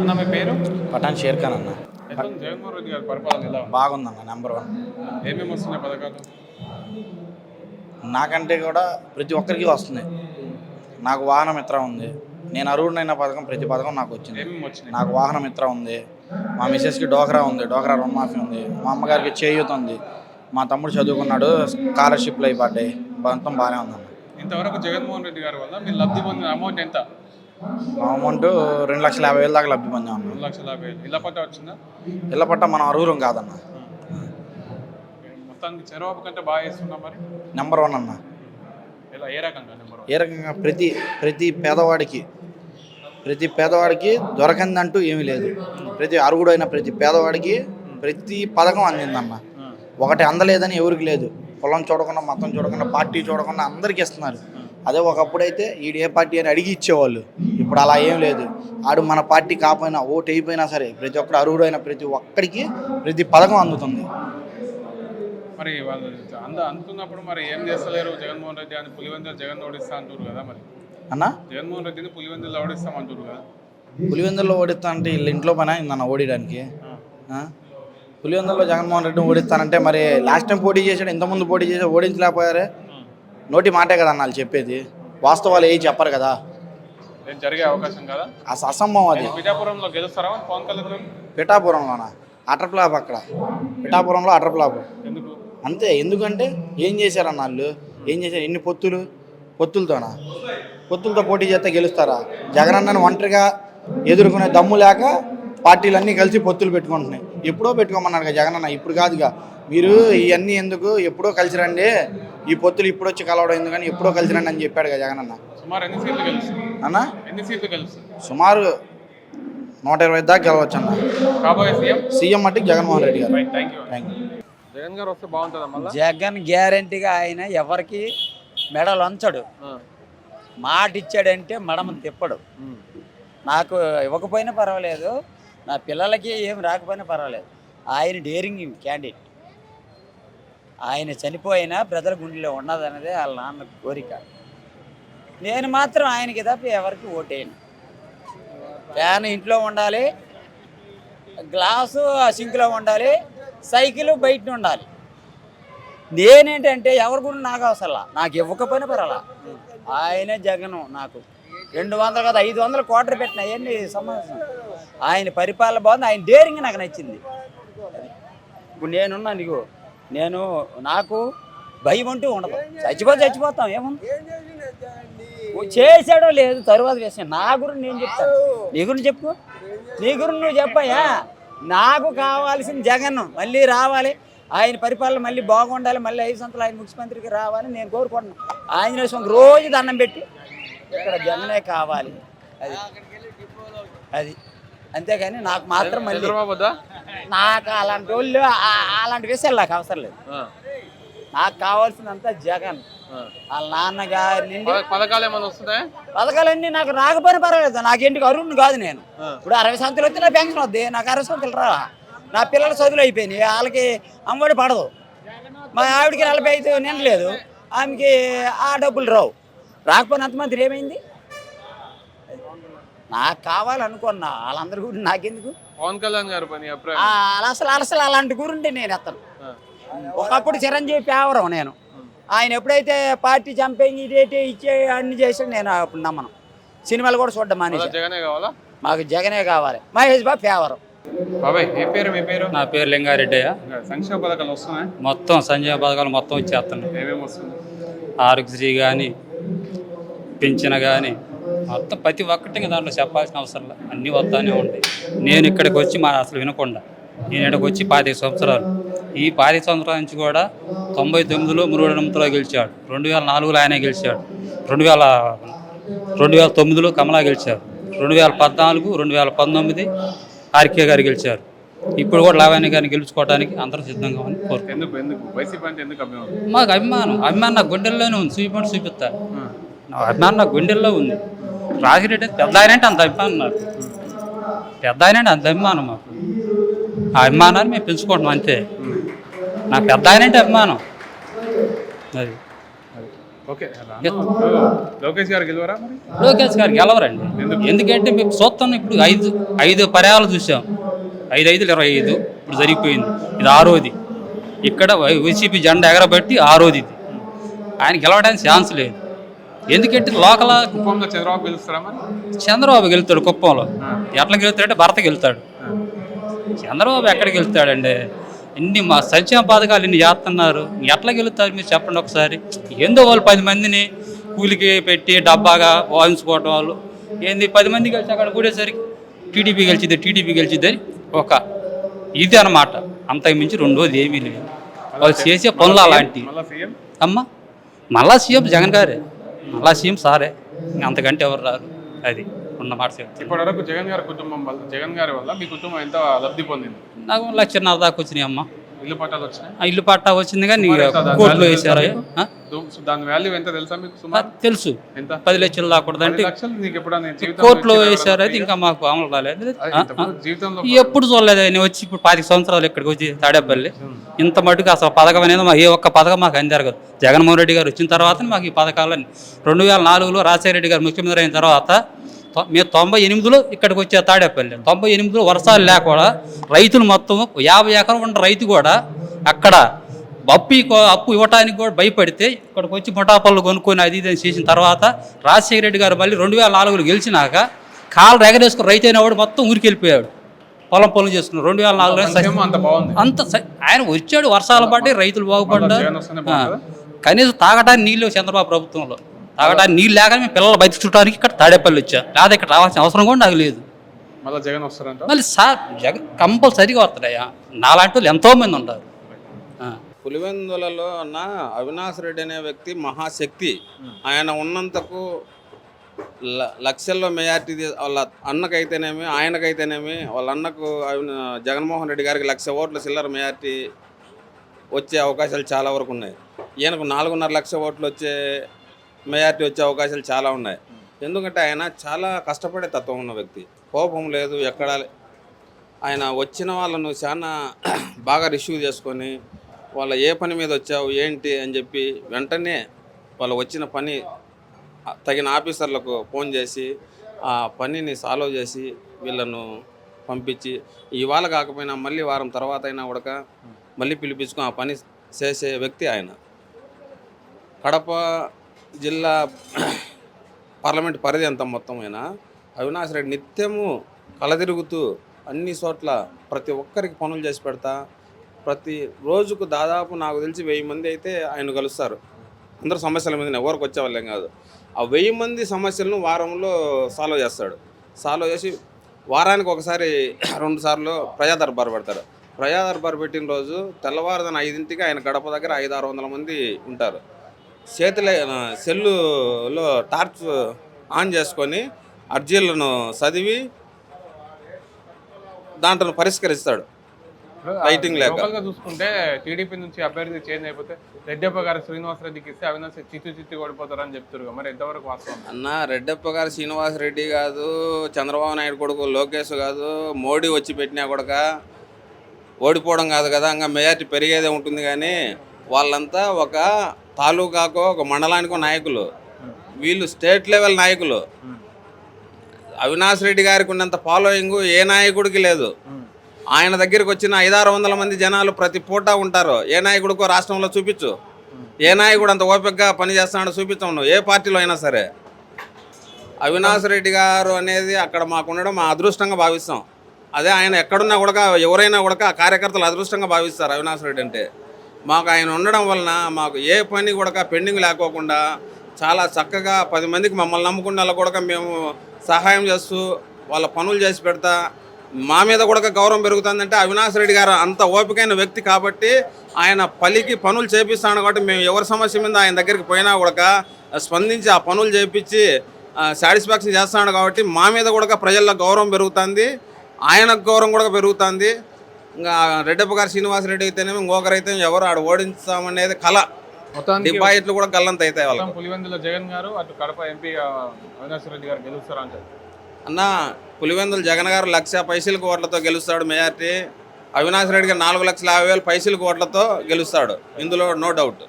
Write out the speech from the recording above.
అన్న మీ పేరు? పఠాన్ షేర్ ఖాన్ అన్న జగన్మోహన్ రెడ్డి గారి పరిపాలన ఎలా ఉంది? బాగుందన్న నెంబర్ వన్ ఏమేమి వస్తున్నాయి పథకాలు? నాకంటే కూడా ప్రతి ఒక్కరికి వస్తుంది నాకు వాహన మిత్ర ఉంది. నేను అర్హుడైన పథకం ప్రతి పథకం నాకు వచ్చింది. నాకు వాహన మిత్ర ఉంది. మా మిసెస్కి డోక్రా ఉంది డోక్రా రుణమాఫీ ఉంది. మా అమ్మగారికి చేయూత ఉంది. మా తమ్ముడు చదువుకున్నాడు స్కాలర్షిప్లు అయి పడ్డాయి. మొత్తం బాగానే ఉందన్న. ఇంతవరకు జగన్మోహన్ రెడ్డి గారి వల్ల మీరు లబ్ధి పొందిన అమౌంట్ ఎంత? మా అమౌంట్ రెండు లక్షల యాభై వేల దాకా లబ్ధి పొందాం అన్న. రెండు లక్షల యాభై వేలు. ఇలా పట్ట వచ్చిందా? ఇళ్ళ పట్ట మనం అర్హులం కాదన్న. మొత్తానికి చంద్రబాబు కంటే బాగా చేస్తున్నా మరి? నెంబర్ వన్ అన్న. ఇలా ఏ రకంగా నెంబర్ ఏ రకంగా? ప్రతి ప్రతి పేదవాడికి ప్రతి పేదవాడికి దొరకందంటూ ఏమీ లేదు. ప్రతి అర్హుడైన ప్రతి పేదవాడికి ప్రతి పథకం అందిందన్న. ఒకటి అందలేదని ఎవరికి లేదు. కులం చూడకుండా మతం చూడకుండా పార్టీ చూడకుండా అందరికీ ఇస్తున్నారు. అదే ఒకప్పుడైతే ఈడు ఏ పార్టీ అని అడిగి ఇచ్చేవాళ్ళు. ఇప్పుడు అలా ఏం లేదు. ఆడు మన పార్టీ కాకపోయినా ఓటు అయిపోయినా సరే ప్రతి ఒక్కరు అర్హుడైన ప్రతి ఒక్కడికి ప్రతి పథకం అందుతుంది. మరి వాళ్ళు అంద అందుతున్నప్పుడు మరి ఏం చేస్తలేరు? జగన్మోహన్ రెడ్డి అని పులివెందులు జగన్ ఓడిస్తా అంటారు కదా మరి. అన్న? జగన్మోహన్ రెడ్డిని పులివెందులు ఓడిస్తామంటారు కదా. పులివెందుల్లో ఓడిస్తా అంటే వీళ్ళ ఇంట్లో పని అయిందన్న ఓడియడానికి? పులివెందుల్లో జగన్మోహన్ రెడ్డిని ఓడిస్తానంటే మరి లాస్ట్ టైం పోటీ చేశాడు ఇంతకుముందు పోటీ చేసి ఓడించలేకపోయారే? నోటి మాటే కదా వాళ్ళు చెప్పేది. వాస్తవాలు ఏవి చెప్పరు కదా. జరిగే అవకాశం కదా? అసలు అసంభవం అది. పిఠాపురంలో గెలుస్తారా పవన్ కళ్యాణ్ పిఠాపురంలోన? అటర్ ఫ్లాప్ అక్కడ. పిఠాపురంలో అటర్ ఫ్లాప్ ఎందుకు? అంతే. ఎందుకంటే ఏం చేశారన్న వాళ్ళు ఏం చేశారు? ఎన్ని పొత్తులు? పొత్తులతోనా? పొత్తులతో పోటీ చేస్తే గెలుస్తారా? జగనన్నను ఒంటరిగా ఎదుర్కొనే దమ్ము లేక పార్టీలన్నీ కలిసి పొత్తులు పెట్టుకుంటున్నాయి. ఎప్పుడో పెట్టుకోమన్నారు కదా జగనన్న. ఇప్పుడు కాదుగా. మీరు ఇవన్నీ ఎందుకు? ఎప్పుడో కలిసి రండి. ఈ పొత్తులు ఇప్పుడు వచ్చి కలవడం ఎందుకని ఎప్పుడో కలిసి రండి అని చెప్పాడు కదా జగనన్న. సుమారు ఎన్ని సీట్లు గెలుస్తుంది అన్న? ఎన్ని సీట్లు గెలుస్తుంది సుమారు నూట ఇరవై దాకా గెలవచ్చు అన్న కాబోయే సీఎం? సీఎం మట్టికి జగన్మోహన్ రెడ్డి గారు. Thank you thank you Jagan గారు వస్తే బాగుంటుందా మళ్ళీ? జగన్ గ్యారంటీగా ఆయన ఎవరికి మెడలు వంచడు. మాట ఇచ్చాడంటే మడమ తిప్పడు. నాకు ఇవ్వకపోయినా పర్వాలేదు. నా పిల్లలకి ఏం రాకపోయినా పర్వాలేదు. ఆయన డేరింగ్ క్యాండిడేట్. ఆయన చనిపోయినా ప్రజల గుండెలో ఉన్నదన్నదే వాళ్ళ నాన్న కోరిక. నేను మాత్రం ఆయనకి తప్ప ఎవరికి ఓటేయను. ఫ్యాన్ ఇంట్లో ఉండాలి గ్లాసు సింక్లో ఉండాలి సైకిల్ బయట ఉండాలి. నేనేంటంటే ఎవరి గురించి నాకు అవసరం నాకు ఇవ్వకపోయినా పర్వాలా? ఆయనే జగను నాకు. రెండు వందలు కాదు ఐదు వందలు కోటర్ పెట్టిన అవన్నీ సమాజం ఆయన పరిపాలన బాగుంది ఆయన డేరింగ్ నాకు నచ్చింది. ఇప్పుడు నేనున్నా నీకు. నేను నాకు భయం అంటూ ఉండదు. చచ్చిపోతే చచ్చిపోతాం ఏముంది? చేశాడో లేదు తరువాత వేసాను నా గురించి నేను చెప్తాను. నీ గురించి చెప్పు. నీ గురించి నువ్వు చెప్పయ్యా. నాకు కావాల్సిన జగన్ మళ్ళీ రావాలి. ఆయన పరిపాలన మళ్ళీ బాగుండాలి. మళ్ళీ ఐదు సంవత్సరాలు ఆయన ముఖ్యమంత్రికి రావాలని నేను కోరుకుంటున్నాను. ఆంజనేయ స్వామికి రోజు దండం పెట్టి ఇక్కడ జగనే కావాలి. అది. అది. అంతేగాని నాకు మాత్రం మళ్ళీ చంద్రబాబు నాకు అలాంటి వాళ్ళు ఆ- అలాంటి విషయాలు నాకు అవసరం లేదు. నాకు కావాల్సినంత జగన్. వాళ్ళ నాన్నగారి నుండి పథ- పథకాలు ఏమైనా వస్తున్నాయా? పథకాలన్నీ నాకు రాకపోయినా పర్వాలేదు. నాకేంటికి అరుణ్ కాదు నేను. ఇప్పుడు అరవై సంవత్సరాలు వస్తే నా పెన్షన్ వద్ది. నాకు అరవై సంవత్సరాలు రా నా పిల్లల చదువులు అయిపోయినాయి. వాళ్ళకి అమ్మఒడి పడదు. మా ఆవిడకి నలభై ఐదు నిండలేదు ఆమెకి ఆ డబ్బులు రావు. రాకపోయిన అంతమంది ఏమైంది? నాకు కావాలనుకున్నా వాళ్ళందరి గురించి నాకెందుకు? పవన్ కళ్యాణ్ గారు పని అసలు అసలు అలాంటి గురుంటే నేను ఎత్తను. ఒకప్పుడు చిరంజీవి పేవరం నేను. ఆయన ఎప్పుడైతే పార్టీ చంపేయి ఇదేటి ఇచ్చే అన్ని చేసాడు నేను అప్పుడు నమ్మను. సినిమాలు కూడా చూడడం మానేసి జగనే కావాలా? మాకు జగనే కావాలి. మహేష్ బాబు ఫేవరం బాబాయ్ ఏ పేరు మీ పేరు? నా పేరు లింగారెడ్డయ్య. సంక్షేమ పథకాలు వస్తున్నాయి? మొత్తం సంజయ్ పథకాలు మొత్తం ఇచ్చేస్తున్నాయి ఏమేమి వస్తుంది ఆరోగ్యశ్రీ కానీ పింఛన కానీ మొత్తం ప్రతి ఒక్కటి దాంట్లో చెప్పాల్సిన అవసరం లేదు. అన్నీ వస్తానే ఉంటాయి. నేను ఇక్కడికి వచ్చి మా అసలు వినకుండా నేను ఇక్కడికి వచ్చి పాతిక సంవత్సరాలు. ఈ పాతిక సంవత్సరాల నుంచి కూడా తొంభై తొమ్మిదిలో మురుగడంతో గెలిచాడు. రెండు వేల నాలుగులో ఆయనే గెలిచాడు. రెండు వేల రెండు వేల తొమ్మిదిలో కమలా గెలిచారు. రెండు వేల పద్నాలుగు రెండు వేల పంతొమ్మిది ఆర్కే గారు గెలిచారు. ఇప్పుడు కూడా లావాణి గారిని గెలుచుకోవడానికి అందరూ సిద్ధంగా అభిమానం? మాకు అభిమానం. అభిమానం నా గుండెల్లోనే ఉంది. చూపించి చూపిస్తా. అభిమానం నా గుండెల్లో ఉంది. రాజిరెడ్డి పెద్ద ఆయన అంటే అంత అభిమానం నాకు. పెద్ద ఆయన అంటే అంత అభిమానం మాకు. ఆ అభిమానాన్ని మేము పెంచుకుంటాం అంతే. నాకు పెద్ద ఆయన అంటే అభిమానం. అది. ఓకే. లోకేష్ గారు గెలవరా మరి? లోకేష్ గారు గెలవరండి. ఎందుకంటే మేము చూస్తాం ఇప్పుడు ఐదు ఐదు పర్యాలు చూసాం. ఐదు ఐదు ఇరవై ఐదు. ఇప్పుడు జరిగిపోయింది. ఇది ఆరోది. ఇక్కడ వైసీపీ జెండా ఎగరబట్టి ఆరోది ఇది. ఆయన గెలవడానికి ఛాన్స్ లేదు. ఎందుకంటే లోకల్ కుప్పంలో చంద్రబాబు గెలుస్తారా చంద్రబాబు గెలుతాడు కుప్పంలో. ఎట్లా గెలుతాడంటే భర్త గెలుతాడు. చంద్రబాబు ఎక్కడికి వెళ్తాడండి? ఇన్ని మా సంక్షేమ పథకాలు ఇన్ని చేస్తున్నారు? ఎట్లా గెలుస్తారు మీరు చెప్పండి ఒకసారి. ఏందో వాళ్ళు పది మందిని కూలికి పెట్టి డబ్బాగా వాయించుకోవటం వాళ్ళు. ఏంది పది మంది కలిసి అక్కడ కూడేసరికి టీడీపీ గెలిచిద్ది టీడీపీ గెలిచిద్ది అని ఒక ఇది అన్నమాట. అంతకు మించి రెండోది ఏమీ లేదు. వాళ్ళు చేసే పనులు అలాంటివి. అమ్మ మళ్ళా సీఎం జగన్ గారే. మళ్ళా సీఎం సారే. ఇంక అంతకంటే ఎవరు రారు. అది ఉన్నమాట చెప్తాను ఇప్పటి వరకు జగన్ గారి కుటుంబం వల్ల జగన్ గారి వల్ల మీ కుటుంబం ఎంత లబ్ధి పొందింది? నాకు లక్షన్నర దాకా వచ్చినాయి అమ్మ. ఇల్లు పట్టాలు వచ్చినాయి? ఇల్లు పట్టా వచ్చింది కానీ కోర్టులో వేసారు దాని వాల్యూ ఎంత తెలుసా మీకు సుమారు? తెలుసు. ఎంత? పది లక్షలు నీకు ఎప్పుడైనా జీవితంలో కోర్టులో వేసారు అయితే? ఇంకా మాకు అమలు రాలేదు జీవితంలో. ఎప్పుడు చూడలేదు. నేను వచ్చి ఇప్పుడు పాతిక సంవత్సరాలు ఇక్కడికి వచ్చి తాడేపల్లి. ఇంత మటుకు అసలు పథకం అనేది మా ఏ ఒక్క పథకం మాకు అందరగదు జగన్మోహన్ రెడ్డి గారు వచ్చిన తర్వాత మాకు ఈ పథకాలన్నీ రెండు వేల నాలుగులో రాజశేఖర రెడ్డి గారు ముఖ్యమంత్రి అయిన తర్వాత మేము తొంభై ఎనిమిదిలో ఇక్కడికి వచ్చే తాడేపల్లి. తొంభై ఎనిమిదిలో వర్షాలు లేకుండా రైతులు మొత్తం యాభై ఎకరం ఉన్న రైతు కూడా అక్కడ అప్పు అప్పు ఇవ్వటానికి కూడా భయపడితే ఇక్కడికి వచ్చి ముఠాపళ్ళు కొనుక్కొని అది ఇది చేసిన తర్వాత రాజశేఖర రెడ్డి గారు మళ్ళీ రెండు వేల నాలుగులో గెలిచినాక కాలు రెగరేసుకుని రైతు అయినవాడు మొత్తం ఊరికి వెళ్ళిపోయాడు పొలం పనులు చేసుకున్నాడు రెండు వేల నాలుగులో సంక్షేమం అంత ఆయన వచ్చాడు వర్షాలు పడి రైతులు బాగుపడ్డారు? కనీసం తాగడానికి నీళ్ళు చంద్రబాబు ప్రభుత్వంలో. తాగడానికి నీళ్ళు లేక మేము పిల్లలు బతికించడానికి ఇక్కడ తాడేపల్లి వచ్చా. లేదా ఇక్కడ రావాల్సిన అవసరం కూడా నాకు లేదు. మళ్ళీ జగన్ వస్తారంట? మళ్ళీ సార్ జగన్ కంపల్సరీగా వస్తాడయ్యా. నాలాంటి వాళ్ళు ఎంతో మంది ఉంటారు. పులివెందులలో ఉన్న అవినాష్ రెడ్డి అనే వ్యక్తి మహాశక్తి. ఆయన ఉన్నంతకు ల- లక్షల్లో మెజార్టీ వాళ్ళ అన్నకైతేనేమి ఆయనకైతేనేమి వాళ్ళ అన్నకు జగన్మోహన్ రెడ్డి గారికి లక్ష ఓట్ల చిల్లర మెజార్టీ వచ్చే అవకాశాలు చాలా వరకు ఉన్నాయి. ఈయనకు నాలుగున్నర లక్ష ఓట్లు వచ్చే మెజార్టీ వచ్చే అవకాశాలు చాలా ఉన్నాయి. ఎందుకంటే ఆయన చాలా కష్టపడే తత్వం ఉన్న వ్యక్తి. కోపం లేదు ఎక్కడ ఆయన వచ్చిన వాళ్ళను చాలా బాగా రిసీవ్ చేసుకొని వాళ్ళ ఏ పని మీద వచ్చావు ఏంటి అని చెప్పి వెంటనే వాళ్ళు వచ్చిన పని తగిన ఆఫీసర్లకు ఫోన్ చేసి ఆ పనిని సాల్వ్ చేసి వీళ్ళను పంపించి ఇవాళ కాకపోయినా మళ్ళీ వారం తర్వాత అయినా కూడా మళ్ళీ పిలిపించుకొని ఆ పని చేసే వ్యక్తి ఆయన. కడప జిల్లా పార్లమెంట్ పరిధి అంత మొత్తం అయినా అవినాష్ రెడ్డి నిత్యము కలదిరుగుతూ అన్ని చోట్ల ప్రతి ఒక్కరికి పనులు చేసి పెడతా ప్రతి రోజుకు దాదాపు నాకు తెలిసి వెయ్యి మంది అయితే ఆయన కలుస్తారు. అందరు సమస్యల మీద ఎవరికి వచ్చేవాళ్ళేం కాదు. ఆ వెయ్యి మంది సమస్యలను వారంలో సాల్వ్ చేస్తాడు. సాల్వ్ చేసి వారానికి ఒకసారి రెండు సార్లు ప్రజా దర్బార్ పెడతారు ప్రజా దర్బార్ పెట్టిన రోజు తెల్లవారుదన ఐదింటికి ఆయన గడప దగ్గర ఐదు ఆరు వందల మంది ఉంటారు. చేతిలో సెల్లులో టార్చ్ ఆన్ చేసుకొని అర్జీలను చదివి దాంట్లో పరిష్కరిస్తాడు. లైటింగ్ లేక. చూసుకుంటే టీడీపీ నుంచి అభ్యర్థి చేంజ్ అయిపోతే రెడ్డప్ప గారు శ్రీనివాస్ రెడ్డికి ఇస్తే అవినాష్ చిత్తు చిత్తు ఓడిపోతారని చెప్తారు మరి ఎంతవరకు వాస్తవం? అన్న రెడ్డప్ప గారు శ్రీనివాస్ రెడ్డి కాదు చంద్రబాబు నాయుడు కొడుకు లోకేష్ కాదు మోడీ వచ్చి పెట్టినా కొడక ఓడిపోవడం కాదు కదా ఇంకా మెజార్టీ పెరిగేదే ఉంటుంది కానీ వాళ్ళంతా ఒక తాలూకాకో ఒక మండలానికో నాయకులు. వీళ్ళు స్టేట్ లెవెల్ నాయకులు. అవినాష్ రెడ్డి గారికి ఉన్నంత ఫాలోయింగ్ ఏ నాయకుడికి లేదు. ఆయన దగ్గరికి వచ్చిన ఐదారు వందల మంది జనాలు ప్రతి పూట ఉంటారు. ఏ నాయకుడికో రాష్ట్రంలో చూపించు. ఏ నాయకుడు అంత ఓపికగా పనిచేస్తున్నాడో చూపించం ఏ పార్టీలో అయినా సరే. అవినాష్ రెడ్డి గారు అనేది అక్కడ మాకు ఉండడం మా అదృష్టంగా భావిస్తాం. అదే ఆయన ఎక్కడున్నా కూడా ఎవరైనా కూడా కార్యకర్తలు అదృష్టంగా భావిస్తారు అవినాష్ రెడ్డి అంటే. మాకు ఆయన ఉండడం వలన మాకు ఏ పని కూడా పెండింగ్ లేకోకుండా చాలా చక్కగా పది మందికి మమ్మల్ని నమ్ముకున్న వాళ్ళ కూడా మేము సహాయం చేస్తూ వాళ్ళ పనులు చేసి పెడతా. మా మీద కూడా గౌరవం పెరుగుతుందంటే అవినాష్ రెడ్డి గారు అంత ఓపికైన వ్యక్తి కాబట్టి ఆయన పలికి పనులు చేపిస్తాను కాబట్టి మేము ఎవరి సమస్య మీద ఆయన దగ్గరికి పోయినా కూడా స్పందించి ఆ పనులు చేపించి సాటిస్ఫాక్షన్ చేస్తున్నాడు కాబట్టి మా మీద కూడా ప్రజల్లో గౌరవం పెరుగుతుంది. ఆయనకు గౌరవం కూడా పెరుగుతుంది. ఇంకా రెడ్డప్ప గారు శ్రీనివాసరెడ్డి అయితేనేమి ఇంకొకరైతే ఎవరు ఆడ ఓడించామనేది కళ. డిపాజిట్లు కూడా గల్లంత అవుతాయి మొత్తం పులివెందుల జగన్ గారు అటు కడప ఎంపీ అవినాష్ రెడ్డి గారు గెలుస్తారు అంటారు? అన్న పులివెందుల జగన్ గారు లక్ష పైసలకు ఓట్లతో గెలుస్తాడు మెజార్టీ అవినాష్ రెడ్డి గారు నాలుగు లక్షల యాభై వేల పైసలకు ఓట్లతో గెలుస్తాడు. ఇందులో నో డౌట్